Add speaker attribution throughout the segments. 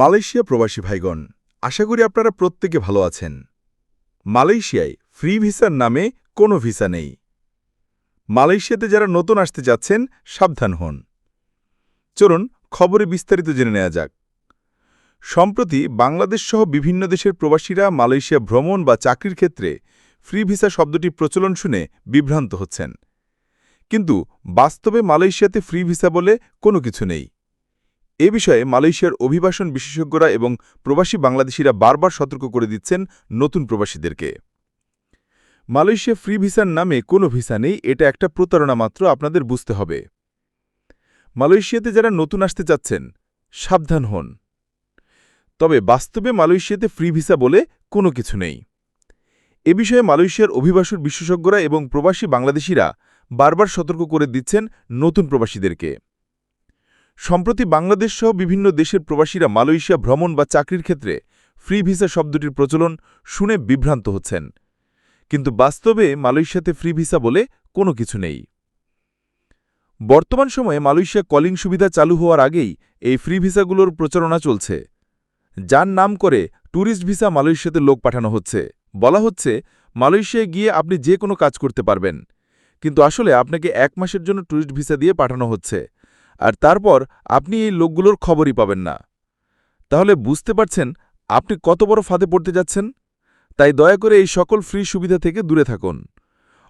Speaker 1: Malaysia প্রবাসী ভাইগণ, আশা করি আপনারা প্রত্যেকে ভালো আছেন। মালয়েশিয়ায় ফ্রি ভিসার নামে কোনো ভিসা নেই। মালয়েশিয়াতে যারা নতুন আসতে যাচ্ছেন, সাবধান হন। চলুন খবরে বিস্তারিত জেনে নেওয়া যাক। সম্প্রতি বাংলাদেশ সহ বিভিন্ন দেশের প্রবাসীরা মালয়েশিয়া ভ্রমণ বা চাকরির ক্ষেত্রে ফ্রি ভিসা শব্দটি প্রচলন শুনে বিভ্রান্ত হচ্ছেন। কিন্তু বাস্তবে মালয়েশিয়াতে ফ্রি ভিসা বলে কোনো কিছু নেই। এ বিষয়ে মালয়েশিয়ার অভিবাসন বিশেষজ্ঞরা এবং প্রবাসী বাংলাদেশিরা বারবার সতর্ক করে দিচ্ছেন নতুন প্রবাসীদেরকে। মালয়েশিয়া ফ্রি ভিসার নামে কোনো ভিসা নেই, এটা একটা প্রতারণা মাত্র, আপনাদের বুঝতে হবে। মালয়েশিয়াতে যারা নতুন আসতে চাচ্ছেন, সাবধান হন। তবে বাস্তবে মালয়েশিয়াতে ফ্রি ভিসা বলে কোনো কিছু নেই। এ বিষয়ে মালয়েশিয়ার অভিবাসন বিশেষজ্ঞরা এবং প্রবাসী বাংলাদেশিরা বারবার সতর্ক করে দিচ্ছেন নতুন প্রবাসীদেরকে। সম্প্রতি বাংলাদেশ সহ বিভিন্ন দেশের প্রবাসীরা মালয়েশিয়া ভ্রমণ বা চাকরির ক্ষেত্রে ফ্রি ভিসা শব্দটির প্রচলন শুনে বিভ্রান্ত হচ্ছেন। কিন্তু বাস্তবে মালয়েশিয়াতে ফ্রি ভিসা বলে কোনো কিছু নেই। বর্তমান সময়ে মালয়েশিয়া কলিং সুবিধা চালু হওয়ার আগেই এই ফ্রি ভিসাগুলোর প্রচারণা চলছে। যার নাম করে ট্যুরিস্ট ভিসা মালয়েশিয়াতে লোক পাঠানো হচ্ছে। বলা হচ্ছে, মালয়েশিয়ায় গিয়ে আপনি যে কোনো কাজ করতে পারবেন। কিন্তু আসলে আপনাকে এক মাসের জন্য ট্যুরিস্ট ভিসা দিয়ে পাঠানো হচ্ছে। আর তারপর আপনি এই লোকগুলোর খবরই পাবেন না। তাহলে বুঝতে পারছেন আপনি কত বড় ফাঁদে পড়তে যাচ্ছেন? তাই দয়া করে এই সকল ফ্রি সুবিধা থেকে দূরে থাকুন।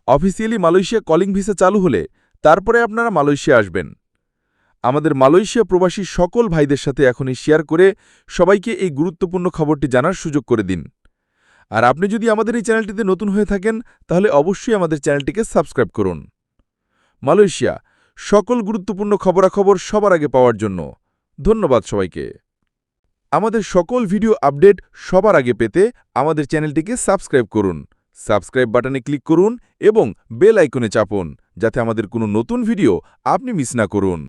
Speaker 1: অফিসিয়ালি মালয়েশিয়া কলিং ভিসা চালু হলে তারপরে আপনারা মালয়েশিয়া আসবেন। আমাদের মালয়েশিয়া প্রবাসী সকল ভাইদের সাথে এখনই শেয়ার করে সবাইকে এই গুরুত্বপূর্ণ খবরটি জানার সুযোগ করে দিন। আর আপনি যদি আমাদের এই চ্যানেলটিতে নতুন হয়ে থাকেন, তাহলে অবশ্যই আমাদের চ্যানেলটিকে সাবস্ক্রাইব করুন। মালয়েশিয়া সকল গুরুত্বপূর্ণ খবরাখবর সবার আগে পাওয়ার জন্য ধন্যবাদ সবাইকে। আমাদের সকল ভিডিও আপডেট সবার আগে পেতে আমাদের চ্যানেলটিকে সাবস্ক্রাইব করুন। সাবস্ক্রাইব বাটনে ক্লিক করুন এবং বেল আইকনে চাপুন যাতে আমাদের কোনো নতুন ভিডিও আপনি মিস না করুন।